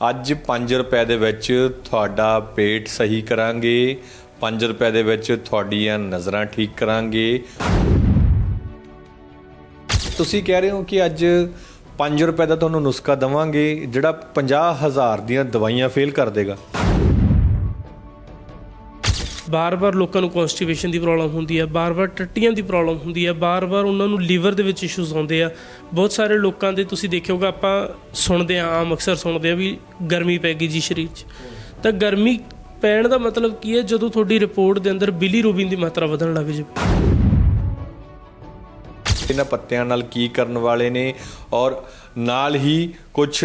ਅੱਜ 5 ਰੁਪਏ ਦੇ ਵਿੱਚ ਤੁਹਾਡਾ ਪੇਟ ਸਹੀ ਕਰਾਂਗੇ। 5 ਰੁਪਏ ਦੇ ਵਿੱਚ ਤੁਹਾਡੀਆਂ ਨਜ਼ਰਾਂ ਠੀਕ ਕਰਾਂਗੇ। ਤੁਸੀਂ ਕਹਿ ਰਹੇ ਹੋ ਕਿ ਅੱਜ 5 ਰੁਪਏ ਦਾ ਤੁਹਾਨੂੰ ਨੁਸਖਾ ਦਵਾਂਗੇ, ਜਿਹੜਾ 50000 ਦੀਆਂ ਦਵਾਈਆਂ ਫੇਲ ਕਰ ਦੇਗਾ। ਬਾਰ-ਬਾਰ ਲੋਕਾਂ ਨੂੰ ਕਨਸਟੀਪੇਸ਼ਨ ਦੀ ਪ੍ਰੋਬਲਮ ਹੁੰਦੀ ਹੈ ਬਾਰ-ਬਾਰ ਟੱਟੀਆਂ ਦੀ ਪ੍ਰੋਬਲਮ ਹੁੰਦੀ ਹੈ ਬਾਰ-ਬਾਰ ਉਹਨਾਂ ਨੂੰ ਲੀਵਰ ਦੇ ਵਿੱਚ ਇਸ਼ੂਜ਼ ਆਉਂਦੇ ਆ। ਬਹੁਤ ਸਾਰੇ ਲੋਕਾਂ ਦੇ ਤੁਸੀਂ ਦੇਖਿਓਗਾ ਆਪਾਂ ਸੁਣਦੇ ਆ ਆਮ ਅਕਸਰ ਸੁਣਦੇ ਆ ਵੀ ਗਰਮੀ ਪੈ ਗਈ ਜੀ ਸਰੀਰ 'ਚ। ਤਾਂ ਗਰਮੀ ਪੈਣ ਦਾ ਮਤਲਬ ਕੀ ਹੈ? ਜਦੋਂ ਤੁਹਾਡੀ ਰਿਪੋਰਟ ਦੇ ਅੰਦਰ ਬਿਲੀ ਬਿਲੀਰੂਬਿਨ ਦੀ ਮਾਤਰਾ ਵਧਣ ਲੱਗ ਜਾਵੇ। ਇਹਨਾਂ ਪੱਤਿਆਂ ਨਾਲ ਕੀ ਕਰਨ ਵਾਲੇ ਨੇ ਔਰ ਨਾਲ ਹੀ ਕੁਝ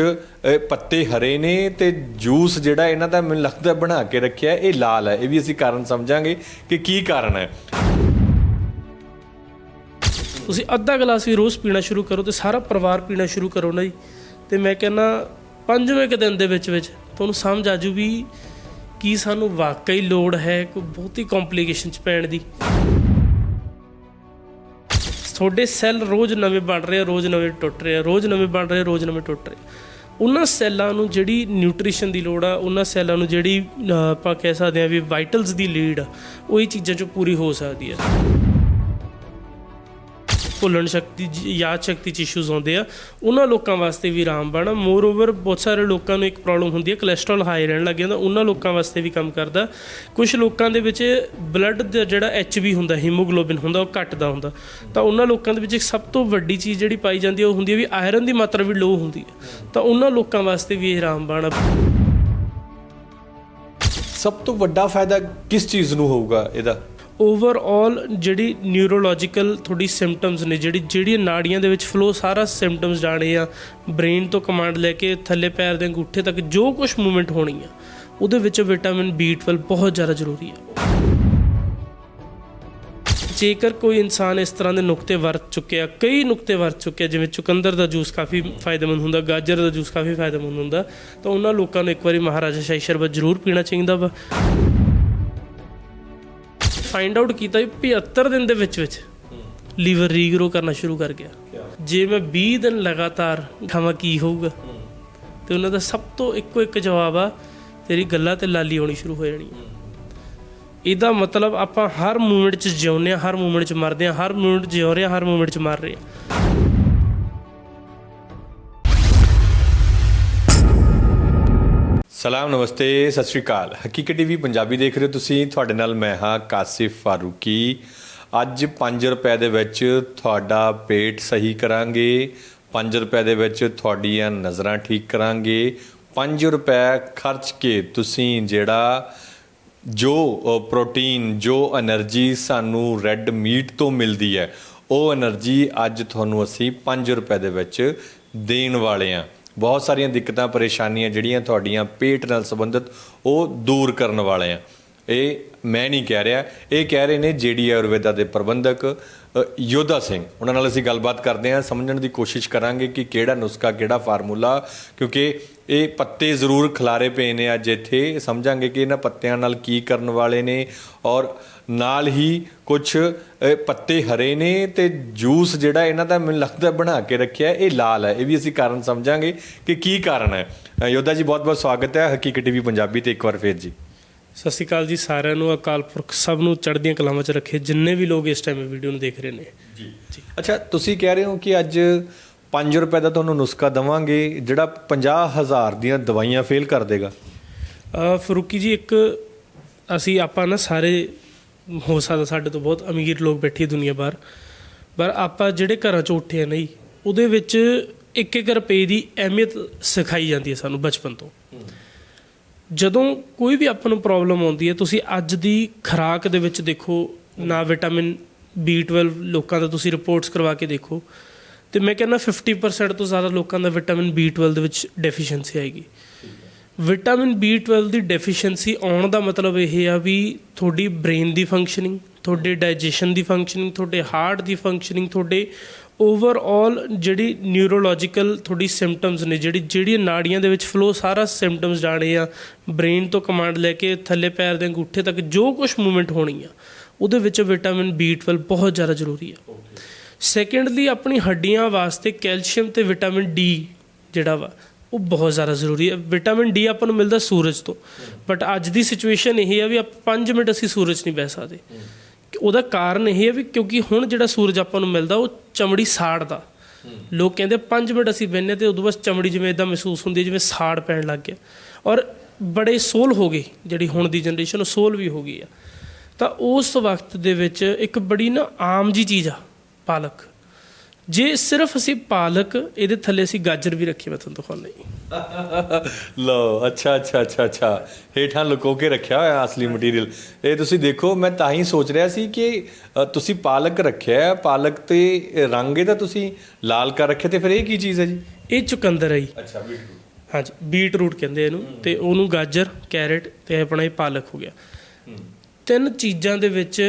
ਪੱਤੇ ਹਰੇ ਨੇ ਤੇ ਜੂਸ ਜਿਹੜਾ ਇਹਨਾਂ ਦਾ ਮੈਨੂੰ ਲੱਗਦਾ ਬਣਾ ਕੇ ਰੱਖਿਆ, ਇਹ ਲਾਲ ਹੈ। ਇਹ ਵੀ ਅਸੀਂ ਕਾਰਨ ਸਮਝਾਂਗੇ ਕਿ ਕੀ ਕਾਰਨ ਹੈ। ਤੁਸੀਂ ਅੱਧਾ ਗਲਾਸ ਵੀ ਰੋਜ਼ ਪੀਣਾ ਸ਼ੁਰੂ ਕਰੋ ਤੇ ਸਾਰਾ ਪਰਿਵਾਰ ਪੀਣਾ ਸ਼ੁਰੂ ਕਰੋ ਨਾ ਜੀ। ਤੇ ਮੈਂ ਕਹਿੰਦਾ, ਪੰਜਵੇਂ ਕੁ ਦਿਨ ਦੇ ਵਿੱਚ ਵਿੱਚ ਤੁਹਾਨੂੰ ਸਮਝ ਆ ਜੂ ਵੀ ਕੀ ਸਾਨੂੰ ਵਾਕਈ ਲੋੜ ਹੈ, ਕੋਈ ਬਹੁਤੀ ਕੰਪਲਿਕੇਸ਼ਨ ਚ ਪੈਣ ਦੀ। ਤੁਹਾਡੇ ਸੈੱਲ ਰੋਜ਼ ਨਵੇਂ ਬਣ ਰਹੇ ਆ, ਰੋਜ਼ ਨਵੇਂ ਟੁੱਟ ਰਹੇ ਆ, ਰੋਜ਼ ਨਵੇਂ ਬਣ ਰਹੇ ਰੋਜ਼ ਨਵੇਂ ਟੁੱਟ ਰਹੇ ਆ। ਉਹਨਾਂ ਸੈੱਲਾਂ ਨੂੰ ਜਿਹੜੀ ਨਿਊਟ੍ਰੀਸ਼ਨ ਦੀ ਲੋੜ ਆ, ਉਹਨਾਂ ਸੈੱਲਾਂ ਨੂੰ ਜਿਹੜੀ ਆਪਾਂ ਕਹਿ ਸਕਦੇ ਆ ਵੀ ਵਾਈਟਲਸ ਦੀ ਲੀਡ ਆ, ਉਹੀ ਚੀਜ਼ਾਂ ਚੋਂ ਪੂਰੀ ਹੋ ਸਕਦੀ ਹੈ ਭੁੱਲਣ ਸ਼ਕਤੀ ਯਾਦ ਸ਼ਕਤੀ ਚ ਇਸ਼ੂਜ਼ ਆਉਂਦੇ ਆ। ਉਹਨਾਂ ਲੋਕਾਂ ਵਾਸਤੇ ਵੀ ਰਾਮਬਾਣ ਆ ਮੋਰ ਓਵਰ ਬਹੁਤ ਸਾਰੇ ਲੋਕਾਂ ਨੂੰ ਇੱਕ ਪ੍ਰੋਬਲਮ ਹੁੰਦੀ ਹੈ ਕੋਲੇਸਟ੍ਰੋਲ ਹਾਈ ਰਹਿਣ ਲੱਗ ਜਾਂਦਾ, ਉਹਨਾਂ ਲੋਕਾਂ ਵਾਸਤੇ ਵੀ ਕੰਮ ਕਰਦਾ। ਕੁਝ ਲੋਕਾਂ ਦੇ ਵਿੱਚ ਬਲੱਡ ਦਾ ਜਿਹੜਾ ਐਚਬੀ ਹੁੰਦਾ ਹੀਮੋਗਲੋਬਿਨ ਹੁੰਦਾ, ਉਹ ਘਟਦਾ ਹੁੰਦਾ। ਤਾਂ ਉਹਨਾਂ ਲੋਕਾਂ ਦੇ ਵਿੱਚ ਇੱਕ ਸਭ ਤੋਂ ਵੱਡੀ ਚੀਜ਼ ਜਿਹੜੀ ਪਾਈ ਜਾਂਦੀ ਹੈ ਉਹ ਹੁੰਦੀ ਹੈ ਵੀ ਆਇਰਨ ਦੀ ਮਾਤਰਾ ਵੀ ਲੋ ਹੁੰਦੀ ਹੈ ਤਾਂ ਉਹਨਾਂ ਲੋਕਾਂ ਵਾਸਤੇ ਵੀ ਇਹ ਰਾਮਬਾਣ ਆ ਸਭ ਤੋਂ ਵੱਡਾ ਫਾਇਦਾ ਕਿਸ ਚੀਜ਼ ਨੂੰ ਹੋਊਗਾ ਇਹਦਾ? ਓਵਰਆਲ ਜਿਹੜੀ ਨਿਊਰੋਲੋਜੀਕਲ ਤੁਹਾਡੀ ਸਿੰਪਟਮਸ ਨੇ, ਜਿਹੜੀ, ਜਿਹੜੀਆਂ ਨਾੜੀਆਂ ਦੇ ਵਿੱਚ ਫਲੋ ਸਾਰਾ ਸਿੰਪਟਮਸ ਜਾਣੇ ਆ ਬ੍ਰੇਨ ਤੋਂ ਕਮਾਂਡ ਲੈ ਕੇ ਥੱਲੇ ਪੈਰ ਦੇ ਅੰਗੂਠੇ ਤੱਕ ਜੋ ਕੁਝ ਮੂਵਮੈਂਟ ਹੋਣੀ ਆ, ਉਹਦੇ ਵਿੱਚ ਵਿਟਾਮਿਨ B12 ਬਹੁਤ ਜ਼ਿਆਦਾ ਜ਼ਰੂਰੀ ਆ। ਜੇਕਰ ਕੋਈ ਇਨਸਾਨ ਇਸ ਤਰ੍ਹਾਂ ਦੇ ਨੁਕਤੇ ਵਰਤ ਚੁੱਕਿਆ, ਕਈ ਨੁਕਤੇ ਵਰਤ ਚੁੱਕਿਆ, ਜਿਵੇਂ ਚੁਕੰਦਰ ਦਾ ਜੂਸ ਕਾਫੀ ਫਾਇਦੇਮੰਦ ਹੁੰਦਾ, ਗਾਜਰ ਦਾ ਜੂਸ ਕਾਫੀ ਫਾਇਦੇਮੰਦ ਹੁੰਦਾ, ਤਾਂ ਉਹਨਾਂ ਲੋਕਾਂ ਨੂੰ ਇੱਕ ਵਾਰੀ ਮਹਾਰਾਜਾ ਸ਼ਾਹੀ ਸ਼ਰਬਤ ਜ਼ਰੂਰ ਪੀਣਾ ਚਾਹੀਦਾ ਵਾ। ਫਾਈਂਡ ਆਊਟ ਕੀਤਾ ਵੀ 75 ਦਿਨ ਦੇ ਵਿੱਚ ਵਿੱਚ ਲੀਵਰ ਰੀਗਰੋ ਕਰਨਾ ਸ਼ੁਰੂ ਕਰ ਗਿਆ। ਜੇ ਮੈਂ 20 ਦਿਨ ਲਗਾਤਾਰ ਖਾਵਾਂ ਕੀ ਹੋਊਗਾ? ਤੇ ਉਹਨਾਂ ਦਾ ਸਭ ਤੋਂ ਇੱਕੋ ਇੱਕ ਜਵਾਬ ਆ ਤੇਰੀ ਗੱਲਾਂ ਤੇ ਲਾਲੀ ਆਉਣੀ ਸ਼ੁਰੂ ਹੋ ਜਾਣੀ। ਇਹਦਾ ਮਤਲਬ ਆਪਾਂ ਹਰ ਮੂਵਮੈਂਟ 'ਚ ਜਿਉਂਦੇ ਆ ਹਰ ਮੂਵਮੈਂਟ 'ਚ ਮਰਦੇ ਆ ਹਰ ਮੂਵਮੈਂਟ 'ਚ ਜਿਉ ਰਹੇ ਆ ਹਰ ਮੂਵਮੈਂਟ 'ਚ ਮਰ ਰਹੇ ਆ ਸਲਾਮ, ਨਮਸਤੇ, ਸਤਿ ਸ਼੍ਰੀ ਅਕਾਲ। ਹਕੀਕਤ ਟੀਵੀ ਪੰਜਾਬੀ ਦੇਖ ਰਹੇ ਹੋ ਤੁਸੀਂ। ਤੁਹਾਡੇ ਨਾਲ ਮੈਂ ਹਾਂ ਕਾਸਿਫ ਫਾਰੂਕੀ। ਅੱਜ 5 ਰੁਪਏ ਦੇ ਵਿੱਚ ਤੁਹਾਡਾ ਪੇਟ ਸਹੀ ਕਰਾਂਗੇ। 5 ਰੁਪਏ ਦੇ ਵਿੱਚ ਤੁਹਾਡੀਆਂ ਨਜ਼ਰਾਂ ਠੀਕ ਕਰਾਂਗੇ। 5 ਰੁਪਏ ਖਰਚ ਕੇ ਤੁਸੀਂ ਜਿਹੜਾ ਜੋ ਪ੍ਰੋਟੀਨ, ਜੋ એનર્ਜੀ ਸਾਨੂੰ ਰੈੱਡ ਮੀਟ ਤੋਂ ਮਿਲਦੀ ਹੈ, ਉਹ એનર્ਜੀ ਅੱਜ ਤੁਹਾਨੂੰ ਅਸੀਂ 5 ਰੁਪਏ ਦੇ ਵਿੱਚ ਦੇਣ ਵਾਲੇ ਹਾਂ। ਬਹੁਤ ਸਾਰੀਆਂ ਦਿੱਕਤਾਂ, ਪਰੇਸ਼ਾਨੀਆਂ ਜਿਹੜੀਆਂ ਤੁਹਾਡੀਆਂ ਪੇਟ ਨਾਲ ਸੰਬੰਧਿਤ, ਉਹ ਦੂਰ ਕਰਨ ਵਾਲੇ ਆ। ਇਹ ਮੈਂ ਨਹੀਂ ਕਹਿ ਰਿਹਾ। ਇਹ ਕਹਿ ਰਹੇ ਨੇ ਜੀਡੀ ਆਯੁਰਵੇਦਾ ਦੇ ਪ੍ਰਬੰਧਕ ਯੋਧਾ ਸਿੰਘ, ਉਹਨਾਂ ਨਾਲ ਅਸੀਂ ਗੱਲਬਾਤ ਕਰਦੇ ਹਾਂ, ਸਮਝਣ ਦੀ ਕੋਸ਼ਿਸ਼ ਕਰਾਂਗੇ ਕਿ ਕਿਹੜਾ ਨੁਸਖਾ, ਕਿਹੜਾ ਫਾਰਮੂਲਾ, ਕਿਉਂਕਿ ਇਹ ਪੱਤੇ ਜ਼ਰੂਰ ਖਿਲਾਰੇ ਪਏ ਨੇ ਅੱਜ ਇੱਥੇ। ਸਮਝਾਂਗੇ ਕਿ ਇਹਨਾਂ ਪੱਤਿਆਂ ਨਾਲ ਕੀ ਕਰਨ ਵਾਲੇ ਨੇ ਔਰ ਨਾਲ ਹੀ ਕੁਝ ਪੱਤੇ ਹਰੇ ਨੇ ਤੇ ਜੂਸ ਜਿਹੜਾ ਇਹਨਾਂ ਦਾ ਮੈਨੂੰ ਲੱਗਦਾ ਬਣਾ ਕੇ ਰੱਖਿਆ, ਇਹ ਲਾਲ ਹੈ। ਇਹ ਵੀ ਅਸੀਂ ਕਾਰਨ ਸਮਝਾਂਗੇ ਕਿ ਕੀ ਕਾਰਨ ਹੈ। ਯੋਧਾ ਜੀ ਬਹੁਤ ਬਹੁਤ ਸਵਾਗਤ ਹੈ ਹਕੀਕਤ ਟੀਵੀ ਪੰਜਾਬੀ ਤੇ ਇੱਕ ਵਾਰ ਫੇਰ ਜੀ। ਸਤਿ ਸ਼੍ਰੀ ਅਕਾਲ ਜੀ ਸਾਰਿਆਂ ਨੂੰ ਅਕਾਲ ਪੁਰਖ ਸਭ ਨੂੰ ਚੜ੍ਹਦੀਆਂ ਕਲਾਵਾਂ 'ਚ ਰੱਖੇ ਜਿੰਨੇ ਵੀ ਲੋਕ ਇਸ ਟਾਈਮ ਇਹ ਵੀਡੀਓ ਨੂੰ ਦੇਖ ਰਹੇ ਨੇ। ਜੀ। ਅੱਛਾ ਤੁਸੀਂ ਕਹਿ ਰਹੇ ਹੋ ਕਿ ਅੱਜ 5 ਰੁਪਏ ਦਾ ਤੁਹਾਨੂੰ ਨੁਸਖਾ ਦਵਾਂਗੇ ਜਿਹੜਾ 50000 ਦੀਆਂ ਦਵਾਈਆਂ ਫੇਲ ਕਰ ਦੇਗਾ। ਅ, ਫਰੂਕੀ ਜੀ ਇੱਕ ਅਸੀਂ ਆਪਾਂ ਨਾ ਸਾਰੇ ਹੋ ਸਕਦਾ ਸਾਡੇ ਤੋਂ ਬਹੁਤ ਅਮੀਰ ਲੋਕ ਬੈਠੇ ਦੁਨੀਆ ਬਾਹਰ ਪਰ ਆਪਾਂ ਜਿਹੜੇ ਘਰਾਂ ਚੋਂ ਉੱਠੇ ਆ ਨਹੀਂ ਉਹਦੇ ਵਿੱਚ ਇੱਕ ਇੱਕ ਰੁਪਏ ਦੀ ਅਹਿਮੀਅਤ ਸਿਖਾਈ ਜਾਂਦੀ ਹੈ ਸਾਨੂੰ ਬਚਪਨ ਤੋਂ। ਜਦੋਂ ਕੋਈ ਵੀ ਆਪਾਂ ਨੂੰ ਪ੍ਰੋਬਲਮ ਆਉਂਦੀ ਹੈ, ਤੁਸੀਂ ਅੱਜ ਦੀ ਖੁਰਾਕ ਦੇ ਵਿੱਚ ਦੇਖੋ, ਨਾ ਵਿਟਾਮਿਨ B12 ਲੋਕਾਂ ਦਾ ਤੁਸੀਂ ਰਿਪੋਰਟਸ ਕਰਵਾ ਕੇ ਦੇਖੋ, ਤੇ ਮੈਂ ਕਹਿੰਦਾ 50% ਤੋਂ ਜ਼ਿਆਦਾ ਲੋਕਾਂ ਦਾ ਵਿਟਾਮਿਨ B12 ਦੇ ਵਿੱਚ ਡੈਫੀਸ਼ੀਐਂਸੀ ਆਏਗੀ। ਵਿਟਾਮਿਨ B12 ਦੀ ਡੈਫੀਸ਼ੀਐਂਸੀ ਆਉਣ ਦਾ ਮਤਲਬ ਇਹ ਆ ਵੀ ਤੁਹਾਡੀ ਬ੍ਰੇਨ ਦੀ ਫੰਕਸ਼ਨਿੰਗ ਤੁਹਾਡੇ ਡਾਈਜੈਸ਼ਨ ਦੀ ਫੰਕਸ਼ਨਿੰਗ ਤੁਹਾਡੇ ਹਾਰਟ ਦੀ ਫੰਕਸ਼ਨਿੰਗ ਤੁਹਾਡੇ ਓਵਰਆਲ ਜਿਹੜੀ ਨਿਊਰੋਲੋਜੀਕਲ ਤੁਹਾਡੀ ਸਿੰਪਟਮਸ ਨੇ, ਜਿਹੜੀ ਜਿਹੜੀ ਨਾੜੀਆਂ ਦੇ ਵਿੱਚ ਫਲੋ ਸਾਰਾ ਸਿੰਪਟਮਸ ਜਾਣੇ ਆ ਬ੍ਰੇਨ ਤੋਂ ਕਮਾਂਡ ਲੈ ਕੇ ਥੱਲੇ ਪੈਰ ਦੇ ਅੰਗੂਠੇ ਤੱਕ ਜੋ ਕੁਝ ਮੂਵਮੈਂਟ ਹੋਣੀ ਆ, ਉਹਦੇ ਵਿੱਚ ਵਿਟਾਮਿਨ B12 ਬਹੁਤ ਜ਼ਿਆਦਾ ਜ਼ਰੂਰੀ ਆ। ਸੈਕੰਡਲੀ ਆਪਣੀ ਹੱਡੀਆਂ ਵਾਸਤੇ ਕੈਲਸ਼ੀਅਮ ਤੇ ਵਿਟਾਮਿਨ ਡੀ ਜਿਹੜਾ ਵਾ, ਉਹ ਬਹੁਤ ਜ਼ਿਆਦਾ ਜ਼ਰੂਰੀ ਹੈ ਵਿਟਾਮਿਨ ਡੀ ਆਪਾਂ ਨੂੰ ਮਿਲਦਾ ਸੂਰਜ ਤੋਂ ਬਟ ਅੱਜ ਦੀ ਸਿਚੁਏਸ਼ਨ ਇਹ ਹੈ ਵੀ ਆਪਾਂ 5 ਮਿੰਟ ਅਸੀਂ ਸੂਰਜ ਨਹੀਂ ਬਹਿ ਸਕਦੇ। ਉਹਦਾ ਕਾਰਨ ਇਹ ਹੈ ਵੀ ਕਿਉਂਕਿ ਹੁਣ ਜਿਹੜਾ ਸੂਰਜ ਆਪਾਂ ਨੂੰ ਮਿਲਦਾ ਉਹ ਚਮੜੀ ਸਾੜਦਾ ਲੋਕ ਕਹਿੰਦੇ 5 ਮਿੰਟ ਅਸੀਂ ਬਹਿੰਦੇ ਤੇ ਉਦੋਂ ਬਸ ਚਮੜੀ ਜਿਵੇਂ ਇਦਾਂ ਮਹਿਸੂਸ ਹੁੰਦੀ ਜਿਵੇਂ ਸਾੜ ਪੈਣ ਲੱਗ ਗਿਆ। ਔਰ ਬੜੇ ਸੋਲ ਹੋ ਗਏ ਜਿਹੜੀ ਹੁਣ ਦੀ ਜਨਰੇਸ਼ਨ ਉਹ ਸੋਲ ਵੀ ਹੋ ਗਈ ਆ। ਤਾਂ ਉਸ ਵਕਤ ਦੇ ਵਿੱਚ ਇੱਕ ਬੜੀ ਨਾ ਆਮ ਜੀ ਚੀਜ਼ ਆ ਪਾਲਕ। ਜੇ ਸਿਰਫ ਅਸੀਂ ਪਾਲਕ ਇਹਦੇ ਥੱਲੇ ਅਸੀਂ ਗਾਜਰ ਵੀ ਰੱਖੀ ਮੈਂ ਤੁਹਾਨੂੰ ਦਿਖਾਉਂਦਾ ਜੀ ਲਓ ਅੱਛਾ ਅੱਛਾ ਅੱਛਾ ਅੱਛਾ। ਹੇਠਾਂ ਲੁਕੋ ਕੇ ਰੱਖਿਆ ਹੋਇਆ ਅਸਲੀ ਮਟੀਰੀਅਲ ਇਹ ਤੁਸੀਂ ਦੇਖੋ ਮੈਂ ਤਾਂ ਹੀ ਸੋਚ ਰਿਹਾ ਸੀ ਕਿ ਤੁਸੀਂ ਪਾਲਕ ਰੱਖਿਆ ਹੈ ਪਾਲਕ ਤੇ ਰੰਗ ਇਹਦਾ ਤੁਸੀਂ ਲਾਲ ਕਰ ਰੱਖਿਆ ਤੇ ਫਿਰ ਇਹ ਕੀ ਚੀਜ਼ ਹੈ ਜੀ? ਇਹ ਚੁਕੰਦਰ ਹੈ ਜੀ। ਅੱਛਾ ਬੀਟਰੂਟ ਹਾਂਜੀ ਬੀਟ ਰੂਟ ਕਹਿੰਦੇ ਇਹਨੂੰ ਤੇ ਉਹਨੂੰ ਗਾਜਰ ਕੈਰਟ ਤੇ ਆਪਣਾ ਇਹ ਪਾਲਕ ਹੋ ਗਿਆ। ਤਿੰਨ ਚੀਜ਼ਾਂ ਦੇ ਵਿੱਚ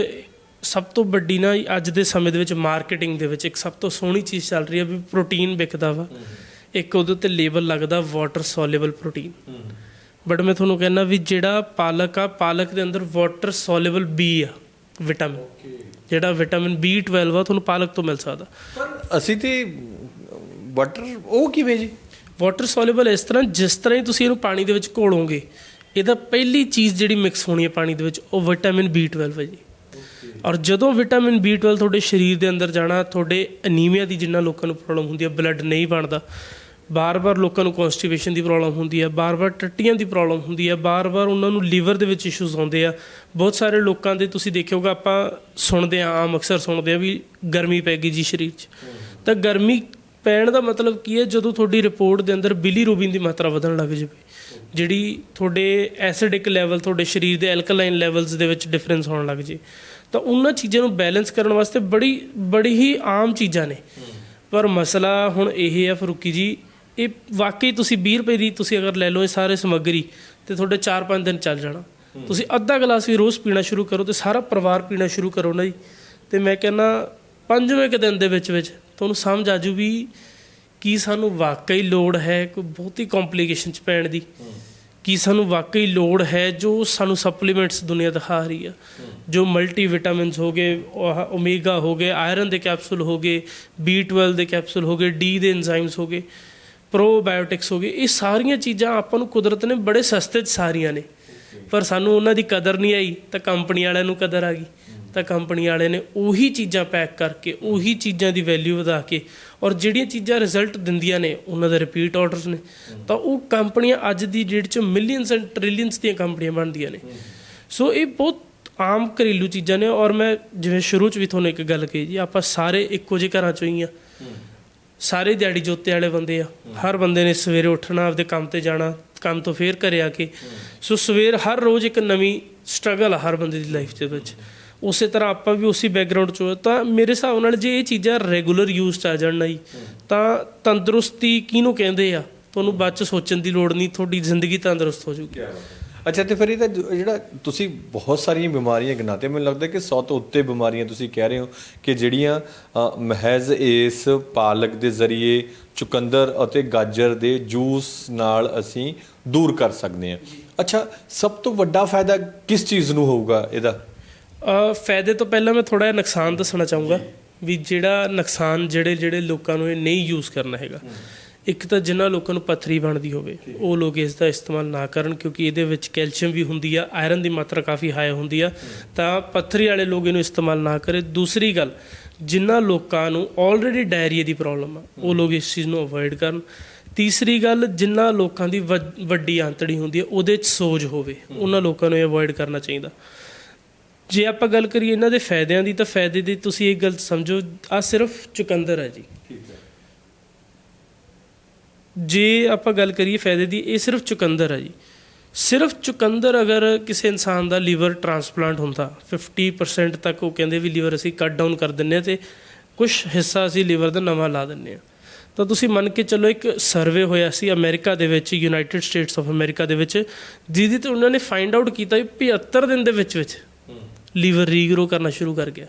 ਸਭ ਤੋਂ ਵੱਡੀ ਨਾ ਅੱਜ ਦੇ ਸਮੇਂ ਦੇ ਵਿੱਚ ਮਾਰਕੀਟਿੰਗ ਦੇ ਵਿੱਚ ਇੱਕ ਸਭ ਤੋਂ ਸੋਹਣੀ ਚੀਜ਼ ਚੱਲ ਰਹੀ ਹੈ ਵੀ ਪ੍ਰੋਟੀਨ ਵਿਕਦਾ ਵਾ। ਇੱਕ ਉਹਦੇ ਉੱਤੇ ਲੇਬਲ ਲੱਗਦਾ ਵਾਟਰ ਸੋਲੇਬਲ ਪ੍ਰੋਟੀਨ ਬਟ ਮੈਂ ਤੁਹਾਨੂੰ ਕਹਿੰਦਾ ਵੀ ਜਿਹੜਾ ਪਾਲਕ ਆ ਪਾਲਕ ਦੇ ਅੰਦਰ ਵਾਟਰ ਸੋਲੇਬਲ ਬੀ ਆ ਵਿਟਾਮਿਨ ਜਿਹੜਾ ਵਿਟਾਮਿਨ B12 ਆ ਤੁਹਾਨੂੰ ਪਾਲਕ ਤੋਂ ਮਿਲ ਸਕਦਾ। ਪਰ ਅਸੀਂ ਤੇ ਬਟਰ ਉਹ ਕਿਵੇਂ ਜੀ? ਵਾਟਰ ਸੋਲੇਬਲ ਇਸ ਤਰ੍ਹਾਂ ਜਿਸ ਤਰ੍ਹਾਂ ਹੀ ਤੁਸੀਂ ਇਹਨੂੰ ਪਾਣੀ ਦੇ ਵਿੱਚ ਘੋਲੋਗੇ ਇਹਦਾ ਪਹਿਲੀ ਚੀਜ਼ ਜਿਹੜੀ ਮਿਕਸ ਹੋਣੀ ਹੈ ਪਾਣੀ ਦੇ ਵਿੱਚ ਉਹ ਵਿਟਾਮਿਨ B12 ਹੈ ਜੀ। ਔਰ ਜਦੋਂ ਵਿਟਾਮਿਨ B12 ਤੁਹਾਡੇ ਸਰੀਰ ਦੇ ਅੰਦਰ ਜਾਣਾ, ਤੁਹਾਡੇ ਅਨੀਮੀਆ ਦੀ ਜਿੰਨਾ ਲੋਕਾਂ ਨੂੰ ਪ੍ਰੋਬਲਮ ਹੁੰਦੀ ਹੈ ਬਲੱਡ ਨਹੀਂ ਬਣਦਾ, ਬਾਰ-ਬਾਰ ਲੋਕਾਂ ਨੂੰ ਕਨਸਟੀਪੇਸ਼ਨ ਦੀ ਪ੍ਰੋਬਲਮ ਹੁੰਦੀ ਹੈ ਬਾਰ-ਬਾਰ ਟੱਟੀਆਂ ਦੀ ਪ੍ਰੋਬਲਮ ਹੁੰਦੀ ਹੈ ਬਾਰ-ਬਾਰ ਉਹਨਾਂ ਨੂੰ ਲੀਵਰ ਦੇ ਵਿੱਚ ਇਸ਼ੂਜ਼ ਆਉਂਦੇ ਆ। ਬਹੁਤ ਸਾਰੇ ਲੋਕਾਂ ਦੇ ਤੁਸੀਂ ਦੇਖਿਓਗਾ ਆਪਾਂ ਸੁਣਦੇ ਆ, ਆਮ ਅਕਸਰ ਸੁਣਦੇ ਆ ਵੀ ਗਰਮੀ ਪੈ ਗਈ ਜੀ ਸਰੀਰ 'ਚ। ਤਾਂ ਗਰਮੀ ਪੈਣ ਦਾ ਮਤਲਬ ਕੀ ਹੈ? ਜਦੋਂ ਤੁਹਾਡੀ ਰਿਪੋਰਟ ਦੇ ਅੰਦਰ ਬਿਲੀ ਬਿਲੀਰੂਬਿਨ ਦੀ ਮਾਤਰਾ ਵਧਣ ਲੱਗ ਜਾਵੇ, ਜਿਹੜੀ ਤੁਹਾਡੇ ਐਸਿਡਿਕ ਲੈਵਲ ਤੁਹਾਡੇ ਸਰੀਰ ਦੇ ਐਲਕਲਾਈਨ ਲੈਵਲਸ ਦੇ ਵਿੱਚ ਡਿਫਰੈਂਸ ਹੋਣ ਲੱਗ ਜੇ ਤਾਂ ਉਹਨਾਂ ਚੀਜ਼ਾਂ ਨੂੰ ਬੈਲੈਂਸ ਕਰਨ ਵਾਸਤੇ ਬੜੀ ਬੜੀ ਹੀ ਆਮ ਚੀਜ਼ਾਂ ਨੇ। ਪਰ ਮਸਲਾ ਹੁਣ ਇਹ ਹੈ ਫਰੂਕੀ ਜੀ, ਇਹ ਵਾਕਈ ਤੁਸੀਂ 20 ਰੁਪਏ ਦੀ ਤੁਸੀਂ ਅਗਰ ਲੈ ਲਓ ਇਹ ਸਾਰੇ ਸਮੱਗਰੀ ਤੇ ਤੁਹਾਡੇ 4-5 ਦਿਨ ਚੱਲ ਜਾਣਾ। ਤੁਸੀਂ ਅੱਧਾ ਗਲਾਸ ਵੀ ਰੋਜ਼ ਪੀਣਾ ਸ਼ੁਰੂ ਕਰੋ ਤੇ ਸਾਰਾ ਪਰਿਵਾਰ ਪੀਣਾ ਸ਼ੁਰੂ ਕਰੋ ਨਾ ਜੀ। ਤੇ ਮੈਂ ਕਹਿੰਦਾ ਪੰਜਵੇਂ ਕੁ ਦਿਨ ਦੇ ਵਿੱਚ ਵਿੱਚ ਤੁਹਾਨੂੰ ਸਮਝ ਆ ਜੂ ਵੀ ਕੀ ਸਾਨੂੰ ਵਾਕਈ ਲੋੜ ਹੈ, ਕੋਈ ਬਹੁਤੀ ਕੰਪਲਿਕੇਸ਼ਨ ਚ ਪੈਣ ਦੀ। ਕਿ ਸਾਨੂੰ ਵਾਕਈ ਲੋੜ ਹੈ ਜੋ ਸਾਨੂੰ ਸਪਲੀਮੈਂਟਸ ਦੁਨੀਆ ਦਿਖਾ ਰਹੀ ਆ। ਜੋ ਮਲਟੀ ਵਿਟਾਮਿਨਸ ਹੋ ਗਏ ਓਮੇਗਾ ਹੋ ਗਏ ਆਇਰਨ ਦੇ ਕੈਪਸੂਲ ਹੋ ਗਏ B12 ਦੇ ਕੈਪਸੂਲ ਹੋ ਗਏ, D ਦੇ ਐਂਜ਼ਾਈਮਸ ਹੋ ਗਏ ਪ੍ਰੋਬਾਇਓਟਿਕਸ ਹੋ ਗਏ, ਇਹ ਸਾਰੀਆਂ ਚੀਜ਼ਾਂ ਆਪਾਂ ਨੂੰ ਕੁਦਰਤ ਨੇ ਬੜੇ ਸਸਤੇ ਚ ਸਾਰੀਆਂ ਨੇ। ਪਰ ਸਾਨੂੰ ਉਹਨਾਂ ਦੀ ਕਦਰ ਨਹੀਂ ਆਈ, ਤਾਂ ਕੰਪਨੀ ਵਾਲਿਆਂ ਨੂੰ ਕਦਰ ਆ ਗਈ। ਤਾਂ ਕੰਪਨੀ ਵਾਲੇ ਨੇ ਉਹੀ ਚੀਜ਼ਾਂ ਪੈਕ ਕਰਕੇ, ਉਹੀ ਚੀਜ਼ਾਂ ਦੀ ਵੈਲਿਊ ਵਧਾ ਕੇ ਔਰ ਜਿਹੜੀਆਂ ਚੀਜ਼ਾਂ ਰਿਜ਼ਲਟ ਦਿੰਦੀਆਂ ਨੇ, ਉਹਨਾਂ ਦੇ ਰਿਪੀਟ ਆਰਡਰਸ ਨੇ। ਤਾਂ ਉਹ ਕੰਪਨੀਆਂ ਅੱਜ ਦੀ ਡੇਟ 'ਚ ਮਿਲੀਅਨਸ ਐਂਡ ਟ੍ਰਿਲੀਅਨਸ ਦੀਆਂ ਕੰਪਨੀਆਂ ਬਣਦੀਆਂ ਨੇ। ਸੋ ਇਹ ਬਹੁਤ ਆਮ ਘਰੇਲੂ ਚੀਜ਼ਾਂ ਨੇ ਔਰ ਮੈਂ ਜਿਵੇਂ ਸ਼ੁਰੂ 'ਚ ਵੀ ਤੁਹਾਨੂੰ ਇੱਕ ਗੱਲ ਕਹੀ ਜੀ, ਆਪਾਂ ਸਾਰੇ ਇੱਕੋ ਜਿਹੇ ਘਰਾਂ 'ਚੋਂ ਹੀ ਆ। ਸਾਰੇ ਦਿਹਾੜੀ ਜੋਤੇ ਵਾਲੇ ਬੰਦੇ ਆ। ਹਰ ਬੰਦੇ ਨੇ ਸਵੇਰੇ ਉੱਠਣਾ, ਆਪਦੇ ਕੰਮ ਤੇ ਜਾਣਾ, ਕੰਮ ਤੋਂ ਫੇਰ ਘਰੇ ਆ ਕੇ। ਸੋ ਸਵੇਰ ਹਰ ਰੋਜ਼ ਇੱਕ ਨਵੀਂ ਸਟਰਗਲ ਆ ਹਰ ਬੰਦੇ ਦੀ ਲਾਈਫ ਦੇ ਵਿੱਚ। ਉਸੇ ਤਰ੍ਹਾਂ ਆਪਾਂ ਵੀ ਉਸੇ ਬੈਕਗ੍ਰਾਉਂਡ ਚੋਂ ਤਾਂ ਮੇਰੇ ਹਿਸਾਬ ਨਾਲ ਜੇ ਇਹ ਚੀਜ਼ਾਂ ਰੈਗੂਲਰ ਯੂਜ਼ ਚ ਆ ਜਾਣ ਨਾ ਜੀ ਤਾਂ ਤੰਦਰੁਸਤੀ ਕਿਹਨੂੰ ਕਹਿੰਦੇ ਆ? ਤੁਹਾਨੂੰ ਬਾਅਦ ਚ ਸੋਚਣ ਦੀ ਲੋੜ ਨਹੀਂ, ਤੁਹਾਡੀ ਜ਼ਿੰਦਗੀ ਤੰਦਰੁਸਤ ਹੋ ਜਾਊਗੀ। ਅੱਛਾ, ਤੇ ਫਿਰ ਇਹਦਾ ਜੋ- ਜਿਹੜਾ ਤੁਸੀਂ ਬਹੁਤ ਸਾਰੀਆਂ ਬਿਮਾਰੀਆਂ ਗਿਣਾਤੇ, ਮੈਨੂੰ ਲੱਗਦਾ ਕਿ 100 ਤੋਂ ਉੱਤੇ ਬਿਮਾਰੀਆਂ ਤੁਸੀਂ ਕਹਿ ਰਹੇ ਹੋ ਕਿ ਜਿਹੜੀਆਂ ਮਹਿਜ਼ ਇਸ ਪਾਲਕ ਦੇ ਜ਼ਰੀਏ ਚੁਕੰਦਰ ਅਤੇ ਗਾਜਰ ਦੇ ਜੂਸ ਨਾਲ ਅਸੀਂ ਦੂਰ ਕਰ ਸਕਦੇ ਹਾਂ। ਅੱਛਾ, ਸਭ ਤੋਂ ਵੱਡਾ ਫਾਇਦਾ ਕਿਸ ਚੀਜ਼ ਨੂੰ ਹੋਊਗਾ ਇਹਦਾ? ਫਾਇਦੇ ਤੋਂ ਪਹਿਲਾਂ ਮੈਂ ਥੋੜਾ ਜਿਹਾ ਨੁਕਸਾਨ ਦੱਸਣਾ ਚਾਹੂੰਗਾ ਵੀ ਜਿਹੜਾ ਨੁਕਸਾਨ ਜਿਹੜੇ ਜਿਹੜੇ ਲੋਕਾਂ ਨੂੰ ਇਹ ਨਹੀਂ ਯੂਜ਼ ਕਰਨਾ ਹੈਗਾ। ਇੱਕ ਤਾਂ ਜਿਨ੍ਹਾਂ ਲੋਕਾਂ ਨੂੰ ਪੱਥਰੀ ਬਣਦੀ ਹੋਵੇ, ਉਹ ਲੋਕ ਇਸ ਦਾ ਇਸਤੇਮਾਲ ਨਾ ਕਰਨ ਕਿਉਂਕਿ ਇਹਦੇ ਵਿੱਚ ਕੈਲਸ਼ੀਅਮ ਵੀ ਹੁੰਦੀ ਆ, ਆਇਰਨ ਦੀ ਮਾਤਰਾ ਕਾਫੀ ਹਾਈ ਹੁੰਦੀ ਆ, ਤਾਂ ਪੱਥਰੀ ਵਾਲੇ ਲੋਕ ਇਹਨੂੰ ਇਸਤੇਮਾਲ ਨਾ ਕਰੇ। ਦੂਸਰੀ ਗੱਲ ਜਿਨ੍ਹਾਂ ਲੋਕਾਂ ਨੂੰ ਆਲਰੇਡੀ ਡਾਇਰੀਆ ਦੀ ਪ੍ਰੋਬਲਮ ਆ, ਉਹ ਲੋਕ ਇਸ ਚੀਜ਼ ਨੂੰ ਅਵੋਇਡ ਕਰਨ। ਤੀਸਰੀ ਗੱਲ ਜਿਨ੍ਹਾਂ ਲੋਕਾਂ ਦੀ ਵੱਡ- ਵੱਡੀ ਆਂਤੜੀ ਹੁੰਦੀ ਹੈ ਉਹਦੇ 'ਚ ਸੋਜ ਹੋਵੇ, ਉਹਨਾਂ ਲੋਕਾਂ ਨੂੰ ਇਹ ਅਵੋਇਡ ਕਰਨਾ ਚਾਹੀਦਾ। ਜੇ ਆਪਾਂ ਗੱਲ ਕਰੀਏ ਇਹਨਾਂ ਦੇ ਫਾਇਦਿਆਂ ਦੀ ਤਾਂ ਫਾਇਦੇ ਦੀ ਤੁਸੀਂ ਇੱਕ ਗੱਲ ਸਮਝੋ ਆ ਸਿਰਫ ਚੁਕੰਦਰ ਹੈ ਜੀ। ਜੇ ਆਪਾਂ ਗੱਲ ਕਰੀਏ ਫਾਇਦੇ ਦੀ ਇਹ ਸਿਰਫ ਚੁਕੰਦਰ ਹੈ ਜੀ। ਸਿਰਫ ਚੁਕੰਦਰ ਅਗਰ ਕਿਸੇ ਇਨਸਾਨ ਦਾ ਲੀਵਰ ਟ੍ਰਾਂਸਪਲਾਂਟ ਹੁੰਦਾ 50% ਤੱਕ ਉਹ ਕਹਿੰਦੇ ਵੀ ਲੀਵਰ ਅਸੀਂ ਕੱਟ ਡਾਊਨ ਕਰ ਦਿੰਨੇ ਆ ਤੇ ਕੁਝ ਹਿੱਸਾ ਅਸੀਂ ਲੀਵਰ ਦਾ ਨਵਾਂ ਲਾ ਦਿੰਨੇ ਆ ਤਾਂ ਤੁਸੀਂ ਮੰਨ ਕੇ ਚੱਲੋ ਇੱਕ ਸਰਵੇ ਹੋਇਆ ਸੀ ਅਮਰੀਕਾ ਦੇ ਵਿੱਚ ਯੂਨਾਈਟਿਡ ਸਟੇਟਸ ਆਫ ਅਮਰੀਕਾ ਦੇ ਵਿੱਚ ਜਿਹਦੇ ਤੇ ਉਹਨਾਂ ਨੇ ਫਾਈਂਡ ਆਊਟ ਕੀਤਾ ਵੀ 75 ਦਿਨ ਦੇ ਵਿੱਚ ਵਿੱਚ ਲੀਵਰ ਰੀਗਰੋ ਕਰਨਾ ਸ਼ੁਰੂ ਕਰ ਗਿਆ।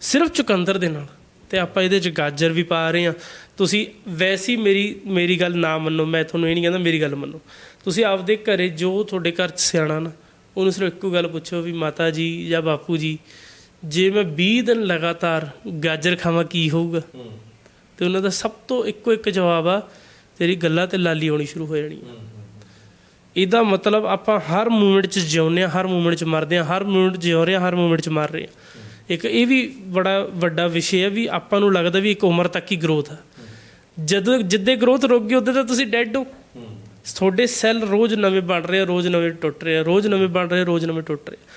ਸਿਰਫ ਚੁਕੰਦਰ ਦੇ ਨਾਲ। ਤੇ ਆਪਾਂ ਇਹਦੇ ਚ ਗਾਜਰ ਵੀ ਪਾ ਰਹੇ ਆ ਤੁਸੀਂ ਵੈਸੀ ਮੇਰੀ ਮੇਰੀ ਗੱਲ ਨਾ ਮੰਨੋ। ਮੈਂ ਤੁਹਾਨੂੰ ਇਹ ਨਹੀਂ ਕਹਿੰਦਾ ਮੇਰੀ ਗੱਲ ਮੰਨੋ। ਤੁਸੀਂ ਆਪਦੇ ਘਰੇ ਜੋ ਤੁਹਾਡੇ ਘਰ ਚ ਸਿਆਣਾ ਨਾ ਉਹਨੂੰ ਸਿਰਫ ਇੱਕੋ ਗੱਲ ਪੁੱਛੋ ਵੀ ਮਾਤਾ ਜੀ ਜਾਂ ਬਾਪੂ ਜੀ ਜੇ ਮੈਂ 20 ਦਿਨ ਲਗਾਤਾਰ ਗਾਜਰ ਖਾਵਾਂ ਕੀ ਹੋਊਗਾ? ਤੇ ਉਹਨਾਂ ਦਾ ਸਭ ਤੋਂ ਇੱਕੋ ਇੱਕ ਜਵਾਬ ਆ ਤੇਰੀ ਗੱਲਾਂ ਤੇ ਲਾਲੀ ਆਉਣੀ ਸ਼ੁਰੂ ਹੋ ਜਾਣੀ ਹੈ। ਇਹਦਾ ਮਤਲਬ ਆਪਾਂ ਹਰ ਮੂਮੈਂਟ 'ਚ ਜਿਉਂਦੇ ਹਾਂ, ਹਰ ਮੂਮੈਂਟ 'ਚ ਮਰਦੇ ਹਾਂ, ਹਰ ਮੂਮੈਂਟ 'ਚ ਜਿਉ ਰਹੇ ਹਾਂ, ਹਰ ਮੂਮੈਂਟ 'ਚ ਮਰ ਰਹੇ ਹਾਂ। ਇੱਕ ਇਹ ਵੀ ਬੜਾ ਵੱਡਾ ਵਿਸ਼ੇ ਹੈ ਵੀ ਆਪਾਂ ਨੂੰ ਲੱਗਦਾ ਵੀ ਇੱਕ ਉਮਰ ਤੱਕ ਹੀ ਗਰੋਥ ਆ ਜਦੋਂ ਜਿੱਦੇ ਗਰੋਥ ਰੁਕ ਗਈ, ਉਦੋਂ ਤਾਂ ਤੁਸੀਂ ਡੈੱਡ ਹੋ। ਤੁਹਾਡੇ ਸੈੱਲ ਰੋਜ਼ ਨਵੇਂ ਬਣ ਰਹੇ ਆ, ਰੋਜ਼ ਨਵੇਂ ਟੁੱਟ ਰਹੇ ਆ, ਰੋਜ਼ ਨਵੇਂ ਬਣ ਰਹੇ ਰੋਜ਼ ਨਵੇਂ ਟੁੱਟ ਰਹੇ ਆ।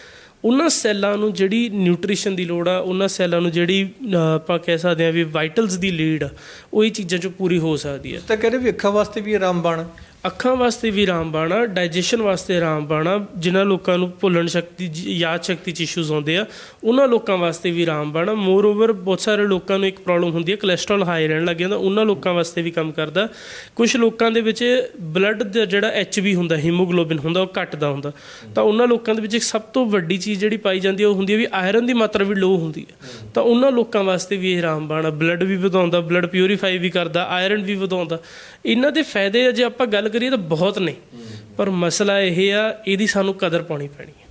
ਉਹਨਾਂ ਸੈੱਲਾਂ ਨੂੰ ਜਿਹੜੀ ਨਿਊਟ੍ਰੀਸ਼ਨ ਦੀ ਲੋੜ ਆ, ਉਹਨਾਂ ਸੈੱਲਾਂ ਨੂੰ ਜਿਹੜੀ ਆਪਾਂ ਕਹਿ ਸਕਦੇ ਆ ਵੀ ਵਾਈਟਲਸ ਦੀ ਲੀਡ ਆ, ਉਹ ਇਹ ਚੀਜ਼ਾਂ 'ਚੋਂ ਪੂਰੀ ਹੋ ਸਕਦੀ ਹੈ। ਤਾਂ ਕਹਿੰਦੇ ਵੀ ਅੱਖਾਂ ਵਾਸਤੇ ਵੀ ਆਰਾਮ ਬਣ। ਅੱਖਾਂ ਵਾਸਤੇ ਵੀ ਰਾਮਬਾਣ ਆ ਡਾਈਜੈਸ਼ਨ ਵਾਸਤੇ ਰਾਮਬਾਣ ਆ ਜਿਨ੍ਹਾਂ ਲੋਕਾਂ ਨੂੰ ਭੁੱਲਣ ਸ਼ਕਤੀ ਜ- ਯਾਦ ਸ਼ਕਤੀ ਚ ਇਸ਼ੂਜ਼ ਆਉਂਦੇ ਆ, ਉਹਨਾਂ ਲੋਕਾਂ ਵਾਸਤੇ ਵੀ ਰਾਮਬਾਣ ਆ ਮੋਰ ਓਵਰ ਬਹੁਤ ਸਾਰੇ ਲੋਕਾਂ ਨੂੰ ਇੱਕ ਪ੍ਰੋਬਲਮ ਹੁੰਦੀ ਹੈ ਕੋਲੇਸਟ੍ਰੋਲ ਹਾਈ ਰਹਿਣ ਲੱਗ ਜਾਂਦਾ, ਉਹਨਾਂ ਲੋਕਾਂ ਵਾਸਤੇ ਵੀ ਕੰਮ ਕਰਦਾ। ਕੁਝ ਲੋਕਾਂ ਦੇ ਵਿੱਚ ਬਲੱਡ ਦਾ ਜਿਹੜਾ ਐਚਬੀ ਹੁੰਦਾ ਹੀਮੋਗਲੋਬਿਨ ਹੁੰਦਾ, ਉਹ ਘਟਦਾ ਹੁੰਦਾ। ਤਾਂ ਉਹਨਾਂ ਲੋਕਾਂ ਦੇ ਵਿੱਚ ਇੱਕ ਸਭ ਤੋਂ ਵੱਡੀ ਚੀਜ਼ ਜਿਹੜੀ ਪਾਈ ਜਾਂਦੀ ਹੈ ਉਹ ਹੁੰਦੀ ਹੈ ਵੀ ਆਇਰਨ ਦੀ ਮਾਤਰਾ ਵੀ ਲੋ ਹੁੰਦੀ ਹੈ ਤਾਂ ਉਹਨਾਂ ਲੋਕਾਂ ਵਾਸਤੇ ਵੀ ਇਹ ਰਾਮਬਾਣ ਆ ਬਲੱਡ ਵੀ ਵਧਾਉਂਦਾ ਬਲੱਡ ਪਿਊਰੀਫਾਈ ਵੀ ਕਰਦਾ ਆਇਰਨ ਵੀ ਵਧਾਉਂਦਾ। ਇਹਨਾਂ ਦੇ ਫਾਇਦੇ ਆ ਜੇ ਆਪਾਂ ਗੱਲ ਕਰੀਏ ਤਾਂ ਬਹੁਤ ਨੇ। ਪਰ ਮਸਲਾ ਇਹ ਆ ਇਹਦੀ ਸਾਨੂੰ ਕਦਰ ਪਾਉਣੀ ਪੈਣੀ ਹੈ।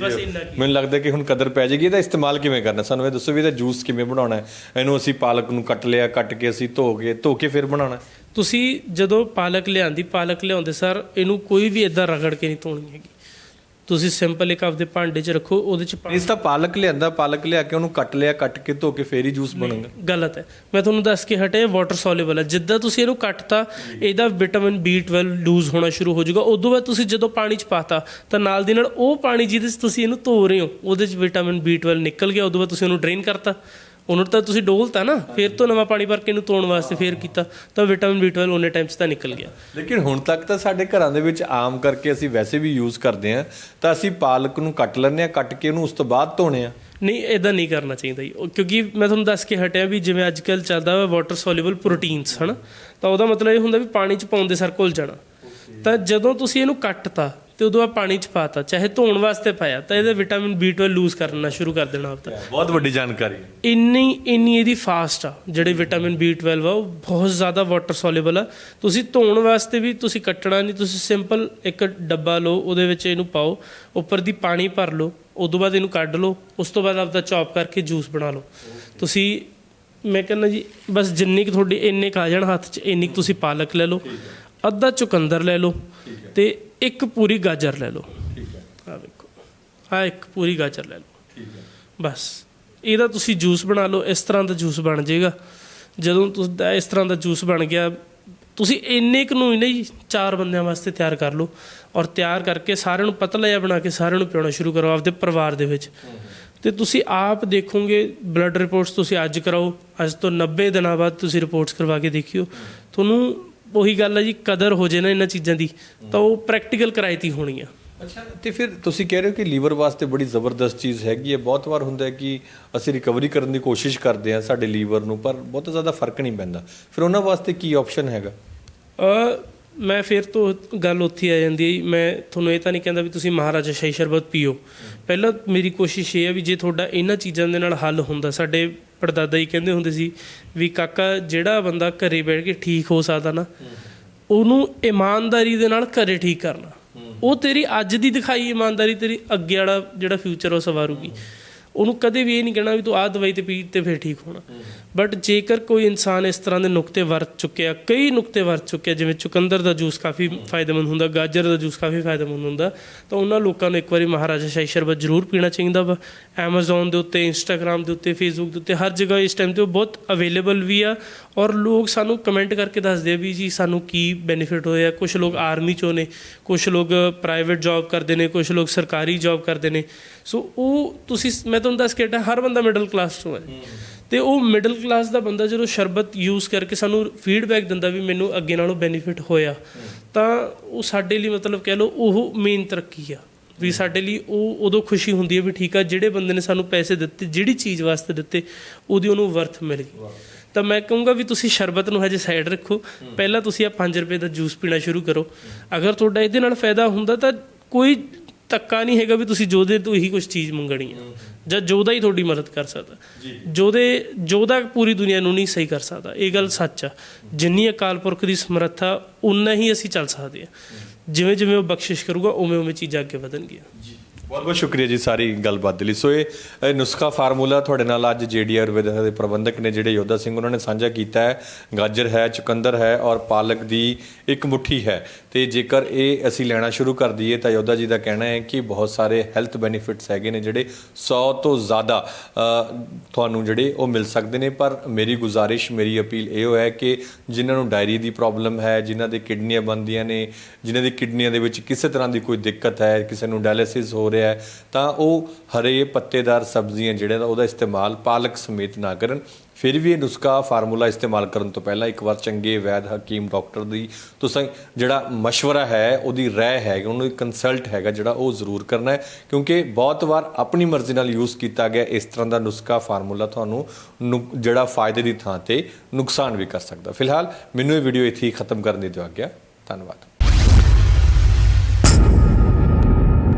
ਬਸ ਇੰਨਾ ਕੀ। ਮੈਨੂੰ ਲੱਗਦਾ ਕਿ ਹੁਣ ਕਦਰ ਪੈ ਜਾਏਗੀ ਇਹਦਾ ਇਸਤੇਮਾਲ ਕਿਵੇਂ ਕਰਨਾ? ਸਾਨੂੰ ਇਹ ਦੱਸੋ ਵੀ ਇਹਦਾ ਜੂਸ ਕਿਵੇਂ ਬਣਾਉਣਾ ਹੈ? ਇਹਨੂੰ ਅਸੀਂ ਪਾਲਕ ਨੂੰ ਕੱਟ ਲਿਆ ਕੱਟ ਕੇ ਅਸੀਂ ਧੋ ਕੇ ਧੋ ਕੇ ਫਿਰ ਬਣਾਉਣਾ। ਤੁਸੀਂ ਜਦੋਂ ਪਾਲਕ ਲਿਆਂਦੀ ਪਾਲਕ ਲਿਆਉਂਦੇ ਸਰ ਇਹਨੂੰ ਕੋਈ ਵੀ ਇਦਾਂ ਰਗੜ ਕੇ ਨਹੀਂ ਧੋਣੀ ਹੈਗੀ। ਤੁਸੀਂ ਸਿੰਪਲ ਇੱਕ ਆਪਦੇ ਭਾਂਡੇ 'ਚ ਰੱਖੋ ਉਹਦੇ 'ਚ ਪਾਣੀ ਇਸ ਤਾਂ ਪਾਲਕ ਲਿਆਂਦਾ ਪਾਲਕ ਲਿਆ ਕੇ ਉਹਨੂੰ ਕੱਟ ਲਿਆ ਕੱਟ ਕੇ ਧੋ ਕੇ ਫੇਰ ਹੀ ਜੂਸ ਬਣੂਗਾ। ਗਲਤ ਹੈ। ਮੈਂ ਤੁਹਾਨੂੰ ਦੱਸ ਕੇ ਹਟਿਆ ਵਾਟਰ ਸੋਲੂਬਲ ਹੈ। ਜਿੱਦਾਂ ਤੁਸੀਂ ਇਹਨੂੰ ਕੱਟਤਾ ਇਹਦਾ ਵਿਟਾਮਿਨ B12 ਲੂਜ਼ ਹੋਣਾ ਸ਼ੁਰੂ ਹੋ ਜਾਊਗਾ। ਉਦੋਂ ਬਾਅਦ ਤੁਸੀਂ ਜਦੋਂ ਪਾਣੀ 'ਚ ਪਾਤਾ ਤਾਂ ਨਾਲ ਦੀ ਨਾਲ ਉਹ ਪਾਣੀ ਜਿਹਦੇ 'ਚ ਤੁਸੀਂ ਇਹਨੂੰ ਧੋ ਰਹੇ ਹੋ ਉਹਦੇ 'ਚ ਵਿਟਾਮਿਨ B12 ਨਿਕਲ ਗਿਆ ਉਦੋਂ ਬਾਅਦ ਤੁਸੀਂ ਉਹਨੂੰ ਡਰੇਨ ਕਰਤਾ। ਉਹਨੂੰ ਤਾਂ ਤੁਸੀਂ ਡੋਲਤਾ ਨਾ ਫਿਰ ਤੋਂ ਨਵਾਂ ਪਾਣੀ ਭਰ ਕੇ ਇਹਨੂੰ ਧੋਣ ਵਾਸਤੇ ਫੇਰ ਕੀਤਾ ਤਾਂ ਵਿਟਾਮਿਨ B12 ਉਹਨੇ ਟਾਈਮ 'ਚ ਤਾਂ ਨਿਕਲ ਗਿਆ। ਲੇਕਿਨ ਹੁਣ ਤੱਕ ਤਾਂ ਸਾਡੇ ਘਰਾਂ ਦੇ ਵਿੱਚ ਆਮ ਕਰਕੇ ਅਸੀਂ ਵੈਸੇ ਵੀ ਯੂਜ਼ ਕਰਦੇ ਹਾਂ ਤਾਂ ਅਸੀਂ ਪਾਲਕ ਨੂੰ ਕੱਟ ਲੈਂਦੇ ਹਾਂ ਕੱਟ ਕੇ ਉਹਨੂੰ ਉਸ ਤੋਂ ਬਾਅਦ ਧੋਣੇ ਆ ਨਹੀਂ ਇਦਾਂ ਨਹੀਂ ਕਰਨਾ ਚਾਹੀਦਾ ਜੀ। ਕਿਉਂਕਿ ਮੈਂ ਤੁਹਾਨੂੰ ਦੱਸ ਕੇ ਹਟਿਆ ਵੀ ਜਿਵੇਂ ਅੱਜ ਕੱਲ ਚੱਲਦਾ ਵਾ ਵਾਟਰ ਸੋਲੂਬਲ ਪ੍ਰੋਟੀਨਸ ਹਨਾ? ਤਾਂ ਉਹਦਾ ਮਤਲਬ ਇਹ ਹੁੰਦਾ ਵੀ ਪਾਣੀ 'ਚ ਪਾਉਂਦੇ ਸਰ ਘੁਲ ਜਾਣਾ। ਤਾਂ ਜਦੋਂ ਤੁਸੀਂ ਇਹਨੂੰ ਕੱਟਤਾ ਤੇ ਉਦੋਂ ਆ ਪਾਣੀ 'ਚ ਪਾਤਾ ਚਾਹੇ ਧੋਣ ਵਾਸਤੇ ਪਾਇਆ ਤਾਂ ਇਹਦੇ ਵਿਟਾਮਿਨ B12 ਲੂਜ਼ ਕਰਨਾ ਸ਼ੁਰੂ ਕਰ ਦੇਣਾ ਆਪਦਾ। ਬਹੁਤ ਵੱਡੀ ਜਾਣਕਾਰੀ ਇੰਨੀ ਇੰਨੀ ਇਹਦੀ ਫਾਸਟ ਆ ਜਿਹੜੇ ਵਿਟਾਮਿਨ B12 ਆ ਉਹ ਬਹੁਤ ਜ਼ਿਆਦਾ ਵਾਟਰ ਸੋਲੂਬਲ ਆ। ਤੁਸੀਂ ਧੋਣ ਵਾਸਤੇ ਵੀ ਤੁਸੀਂ ਕੱਟਣਾ ਨਹੀਂ ਤੁਸੀਂ ਸਿੰਪਲ ਇੱਕ ਡੱਬਾ ਲਓ ਉਹਦੇ ਵਿੱਚ ਇਹਨੂੰ ਪਾਓ ਉੱਪਰ ਦੀ ਪਾਣੀ ਭਰ ਲਓ ਉਦੋਂ ਬਾਅਦ ਇਹਨੂੰ ਕੱਢ ਲਓ ਉਸ ਤੋਂ ਬਾਅਦ ਆਪਦਾ ਚੌਪ ਕਰਕੇ ਜੂਸ ਬਣਾ ਲਓ। ਤੁਸੀਂ ਮੈਂ ਕਹਿੰਦਾ ਜੀ ਬਸ ਜਿੰਨੀ ਕੁ ਤੁਹਾਡੀ ਇੰਨੇ ਕੁ ਆ ਜਾਣ ਹੱਥ 'ਚ ਇੰਨੀ ਕੁ ਤੁਸੀਂ ਪਾਲਕ ਲੈ ਲਓ ਅੱਧਾ ਚੁਕੰਦਰ ਲੈ ਲਓ ਤੇ ਇੱਕ ਪੂਰੀ ਗਾਜਰ ਲੈ ਲਓ। ਠੀਕ ਹੈ। ਆ ਵੇਖੋ। ਆ ਇੱਕ ਪੂਰੀ ਗਾਜਰ ਲੈ ਲਓ। ਠੀਕ ਹੈ। ਬਸ। ਇਹਦਾ ਤੁਸੀਂ ਜੂਸ ਬਣਾ ਲਓ ਇਸ ਤਰ੍ਹਾਂ ਦਾ ਜੂਸ ਬਣ ਜਾਏਗਾ। ਜਦੋਂ ਤੁਸੀਂ ਇਸ ਤਰ੍ਹਾਂ ਦਾ ਜੂਸ ਬਣ ਗਿਆ ਤੁਸੀਂ ਇੰਨੇ ਕੁ ਨੂੰ ਹੀ ਨਹੀਂ ਚਾਰ ਬੰਦਿਆਂ ਵਾਸਤੇ ਤਿਆਰ ਕਰ ਲਓ। ਔਰ ਤਿਆਰ ਕਰਕੇ ਸਾਰਿਆਂ ਨੂੰ ਪਤਲਾ ਜਿਹਾ ਬਣਾ ਕੇ ਸਾਰਿਆਂ ਨੂੰ ਪਿਉਣਾ ਸ਼ੁਰੂ ਕਰੋ ਆਪਦੇ ਪਰਿਵਾਰ ਦੇ ਵਿੱਚ। ਤੇ ਤੁਸੀਂ ਆਪ ਦੇਖੋਗੇ ਬਲੱਡ ਰਿਪੋਰਟਸ ਤੁਸੀਂ ਅੱਜ ਕਰਾਓ। ਅੱਜ ਤੋਂ 90 ਦਿਨਾਂ ਬਾਅਦ ਤੁਸੀਂ ਰਿਪੋਰਟਸ ਕਰਵਾ ਕੇ ਦੇਖਿਓ। ਤੁਹਾਨੂੰ ਉਹੀ ਗੱਲ ਹੈ ਜੀ ਕਦਰ ਹੋ ਜੇ ਨਾ ਇਹਨਾਂ ਚੀਜ਼ਾਂ ਦੀ ਤਾਂ ਉਹ ਪ੍ਰੈਕਟੀਕਲ ਕਰਾਇਤੀ ਹੋਣੀ ਆ ਅੱਛਾ ਤੇ ਫਿਰ ਤੁਸੀਂ ਕਹਿ ਰਹੇ ਹੋ ਕਿ ਲੀਵਰ ਵਾਸਤੇ ਬੜੀ ਜ਼ਬਰਦਸਤ ਚੀਜ਼ ਹੈਗੀ ਹੈ। ਬਹੁਤ ਵਾਰ ਹੁੰਦਾ ਹੈ ਕਿ ਅਸੀਂ ਰਿਕਵਰੀ ਕਰਨ ਦੀ ਕੋਸ਼ਿਸ਼ ਕਰਦੇ ਹਾਂ ਸਾਡੇ ਲੀਵਰ ਨੂੰ ਪਰ ਬਹੁਤ ਜ਼ਿਆਦਾ ਫ਼ਰਕ ਨਹੀਂ ਪੈਂਦਾ। ਫਿਰ ਉਹਨਾਂ ਵਾਸਤੇ ਕੀ ਆਪਸ਼ਨ ਹੈਗਾ? ਅ ਮੈਂ ਫਿਰ ਤੋਂ ਗੱਲ ਉੱਥੇ ਆ ਜਾਂਦੀ ਹੈ ਜੀ। ਮੈਂ ਤੁਹਾਨੂੰ ਇਹ ਤਾਂ ਨਹੀਂ ਕਹਿੰਦਾ ਵੀ ਤੁਸੀਂ ਮਹਾਰਾਜਾ ਸ਼ਾਹੀ ਸ਼ਰਬਤ ਪੀਓ। ਪਹਿਲਾਂ ਮੇਰੀ ਕੋਸ਼ਿਸ਼ ਇਹ ਹੈ ਵੀ ਜੇ ਤੁਹਾਡਾ ਇਹਨਾਂ ਚੀਜ਼ਾਂ ਦੇ ਨਾਲ ਹੱਲ ਹੁੰਦਾ ਸਾਡੇ ਪੜਦਾਦਾ ਜੀ ਕਹਿੰਦੇ ਹੁੰਦੇ ਸੀ ਵੀ ਕਾਕਾ, ਜਿਹੜਾ ਬੰਦਾ ਘਰੇ ਬੈਠ ਕੇ ਠੀਕ ਹੋ ਸਕਦਾ ਨਾ, ਉਹਨੂੰ ਇਮਾਨਦਾਰੀ ਦੇ ਨਾਲ ਘਰੇ ਠੀਕ ਕਰਨਾ। ਉਹ ਤੇਰੀ ਅੱਜ ਦੀ ਦਿਖਾਈ ਇਮਾਨਦਾਰੀ, ਤੇਰੀ ਅੱਗੇ ਵਾਲਾ ਜਿਹੜਾ ਫਿਊਚਰ ਉਹ ਸਵਾਰੂਗੀ। ਉਹਨੂੰ ਕਦੇ ਵੀ ਇਹ ਨਹੀਂ ਕਹਿਣਾ ਵੀ ਤੂੰ ਆਹ ਦਵਾਈ ਤੇ ਪੀ ਤੇ ਫਿਰ ਠੀਕ ਹੋਣਾ। ਬਟ ਜੇਕਰ ਕੋਈ ਇਨਸਾਨ ਇਸ ਤਰ੍ਹਾਂ ਦੇ ਨੁਕਤੇ ਵਰਤ ਚੁੱਕਿਆ, ਕਈ ਨੁਕਤੇ ਵਰਤ ਚੁੱਕਿਆ, ਜਿਵੇਂ ਚੁਕੰਦਰ ਦਾ ਜੂਸ ਕਾਫੀ ਫਾਇਦੇਮੰਦ ਹੁੰਦਾ, ਗਾਜਰ ਦਾ ਜੂਸ ਕਾਫੀ ਫਾਇਦੇਮੰਦ ਹੁੰਦਾ, ਤਾਂ ਉਹਨਾਂ ਲੋਕਾਂ ਨੂੰ ਇੱਕ ਵਾਰੀ ਮਹਾਰਾਜਾ ਸ਼ਾਹੀ ਸ਼ਰਬਤ ਜ਼ਰੂਰ ਪੀਣਾ ਚਾਹੀਦਾ ਵਾ। Amazon ਦੇ ਉੱਤੇ, Instagram ਦੇ ਉੱਤੇ, Facebook ਦੇ ਉੱਤੇ, ਹਰ ਜਗ੍ਹਾ ਇਸ ਟਾਈਮ ਤੇ ਉਹ ਬਹੁਤ ਅਵੇਲੇਬਲ ਵੀ ਆ ਔਰ ਲੋਕ ਸਾਨੂੰ ਕਮੈਂਟ ਕਰਕੇ ਦੱਸਦੇ ਆ ਵੀ ਜੀ ਸਾਨੂੰ ਕੀ ਬੈਨੀਫਿਟ ਹੋਇਆ। ਕੁਝ ਲੋਕ ਆਰਮੀ ਚੋਂ ਨੇ ਕੁਝ ਲੋਕ ਪ੍ਰਾਈਵੇਟ ਜੌਬ ਕਰਦੇ ਨੇ ਕੁਝ ਲੋਕ ਸਰਕਾਰੀ ਜੌਬ ਕਰਦੇ ਨੇ। ਸੋ ਉਹ ਤੁਸੀਂ ਮੈਂ ਤੁਹਾਨੂੰ ਦੱਸ ਕੇ ਹਰ ਬੰਦਾ ਮਿਡਲ ਕਲਾਸ ਤੋਂ ਹੈ। ਤੇ ਉਹ ਮਿਡਲ ਕਲਾਸ ਦਾ ਬੰਦਾ ਜਦੋਂ ਸ਼ਰਬਤ ਯੂਜ਼ ਕਰਕੇ ਸਾਨੂੰ ਫੀਡਬੈਕ ਦਿੰਦਾ ਵੀ ਮੈਨੂੰ ਅੱਗੇ ਨਾਲੋਂ ਬੈਨੀਫਿਟ ਹੋਇਆ ਤਾਂ ਉਹ ਸਾਡੇ ਲਈ ਮਤਲਬ ਕਹਿ ਲਓ ਉਹ ਮੇਨ ਤਰੱਕੀ ਆ। ਵੀ ਸਾਡੇ ਲਈ ਉਹ ਉਦੋਂ ਖੁਸ਼ੀ ਹੁੰਦੀ ਹੈ ਵੀ ਠੀਕ ਆ ਜਿਹੜੇ ਬੰਦੇ ਨੇ ਸਾਨੂੰ ਪੈਸੇ ਦਿੱਤੇ ਜਿਹੜੀ ਚੀਜ਼ ਵਾਸਤੇ ਦਿੱਤੇ ਉਹਦੀ ਉਹਨੂੰ ਵਰਥ ਮਿਲ ਗਈ। ਤਾਂ ਮੈਂ ਕਹੂੰਗਾ ਵੀ ਤੁਸੀਂ ਸ਼ਰਬਤ ਨੂੰ ਹਜੇ ਸਾਈਡ ਰੱਖੋ। ਪਹਿਲਾਂ ਤੁਸੀਂ ਆ 5 ਰੁਪਏ ਦਾ ਜੂਸ ਪੀਣਾ ਸ਼ੁਰੂ ਕਰੋ। ਅਗਰ ਤੁਹਾਡਾ ਇਹਦੇ ਨਾਲ ਫਾਇਦਾ ਹੁੰਦਾ ਤਾਂ ਕੋਈ ਤੱਕਾ ਨਹੀਂ ਹੈਗਾ ਵੀ ਤੁਸੀਂ ਜੋਦੇ ਤੋਂ ਹੀ ਕੁਝ ਚੀਜ਼ ਮੰਗਣੀ ਹੈ ਜਾਂ ਜੋਦਾ ਹੀ ਤੁਹਾਡੀ ਮਦਦ ਕਰ ਸਕਦਾ। ਜੋਦੇ ਜੋਦਾ ਪੂਰੀ ਦੁਨੀਆ ਨੂੰ ਨਹੀਂ ਸਹੀ ਕਰ ਸਕਦਾ। ਇਹ ਗੱਲ ਸੱਚ ਆ। ਜਿੰਨੀ ਅਕਾਲ ਪੁਰਖ ਦੀ ਸਮਰੱਥਾ ਉਨਾ ਹੀ ਅਸੀਂ ਚੱਲ ਸਕਦੇ ਆ। ਜਿਵੇਂ ਜਿਵੇਂ ਉਹ ਬਖਸ਼ਿਸ਼ ਕਰੂਗਾ ਉਵੇਂ ਉਵੇਂ ਚੀਜ਼ਾਂ ਅੱਗੇ ਵਧਣਗੀਆਂ। ਬਹੁਤ ਬਹੁਤ ਸ਼ੁਕਰੀਆ ਜੀ ਸਾਰੀ ਗੱਲਬਾਤ ਦੇ ਲਈ। ਸੋ ਇਹ ਨੁਸਖਾ ਫਾਰਮੂਲਾ ਤੁਹਾਡੇ ਨਾਲ ਅੱਜ ਜੇਡੀ ਆਯੁਰਵੇਦ ਦੇ ਪ੍ਰਬੰਧਕ ਨੇ ਜਿਹੜੇ ਯੋਧਾ ਸਿੰਘ, ਉਹਨਾਂ ਨੇ ਸਾਂਝਾ ਕੀਤਾ ਹੈ। ਗਾਜਰ ਹੈ, ਚੁਕੰਦਰ ਹੈ ਔਰ ਪਾਲਕ ਦੀ ਇੱਕ ਮੁਠੀ ਹੈ। ਤੇ ਜੇਕਰ ਇਹ ਅਸੀਂ ਲੈਣਾ ਸ਼ੁਰੂ ਕਰ ਦਈਏ ਤਾਂ ਯੋਧਾ ਜੀ ਦਾ ਕਹਿਣਾ ਹੈ ਕਿ ਬਹੁਤ ਸਾਰੇ ਹੈਲਥ ਬੈਨੀਫਿਟਸ ਹੈਗੇ ਨੇ ਜਿਹੜੇ 100 ਤੋਂ ਜ਼ਿਆਦਾ ਤੁਹਾਨੂੰ ਜਿਹੜੇ ਉਹ ਮਿਲ ਸਕਦੇ ਨੇ। ਪਰ ਮੇਰੀ ਗੁਜ਼ਾਰਿਸ਼, ਮੇਰੀ ਅਪੀਲ ਇਹ ਹੈ ਕਿ ਜਿਨ੍ਹਾਂ ਨੂੰ ਡਾਇਰੀ ਦੀ ਪ੍ਰੋਬਲਮ ਹੈ, ਜਿਨ੍ਹਾਂ ਦੇ ਕਿਡਨੀਆਂ ਬੰਦੀਆਂ ਨੇ, ਜਿਨ੍ਹਾਂ ਦੀ ਕਿਡਨੀਆਂ ਦੇ ਵਿੱਚ ਕਿਸੇ ਤਰ੍ਹਾਂ ਦੀ ਕੋਈ ਦਿੱਕਤ ਹੈ, ਕਿਸੇ ਨੂੰ ਡਾਇਲਿਸਿਸ ਹੋ ਰਿਹਾ ਹੈ, ਤਾਂ ਉਹ ਹਰੇ ਪੱਤੇਦਾਰ ਸਬਜ਼ੀਆਂ ਜਿਹੜੇ ਦਾ ਉਹਦਾ ਇਸਤੇਮਾਲ ਪਾਲਕ ਸਮੇਤ ਨਾ ਕਰਨ। ਫਿਰ ਵੀ ਇਹ ਨੁਸਖਾ ਫਾਰਮੂਲਾ ਇਸਤੇਮਾਲ ਕਰਨ ਤੋਂ ਪਹਿਲਾਂ ਇੱਕ ਵਾਰ ਚੰਗੇ ਵੈਦ ਹਕੀਮ ਡਾਕਟਰ ਦੀ ਤੁਸੀਂ ਜਿਹੜਾ ਮਸ਼ਵਰਾ ਹੈ, ਉਹਦੀ ਰਾਏ ਹੈ ਉਹਨੂੰ ਕੰਸਲਟ ਹੈਗਾ ਜਿਹੜਾ ਉਹ ਜ਼ਰੂਰ ਕਰਨਾ ਹੈ, ਕਿਉਂਕਿ ਬਹੁਤ ਵਾਰ ਆਪਣੀ ਮਰਜ਼ੀ ਨਾਲ ਯੂਜ਼ ਕੀਤਾ ਗਿਆ ਇਸ ਤਰ੍ਹਾਂ ਦਾ ਨੁਸਖਾ ਫਾਰਮੂਲਾ ਤੁਹਾਨੂੰ ਨੁਕ- ਜਿਹੜਾ ਫਾਇਦੇ ਦੀ ਥਾਂ ਤੇ ਨੁਕਸਾਨ ਵੀ ਕਰ ਸਕਦਾ। ਫਿਲਹਾਲ ਮੈਨੂੰ ਇਹ ਵੀਡੀਓ ਇੱਥੇ ਹੀ ਖਤਮ ਕਰਨ ਦੀ ਦਿਓ ਆਗਿਆ। ਧੰਨਵਾਦ।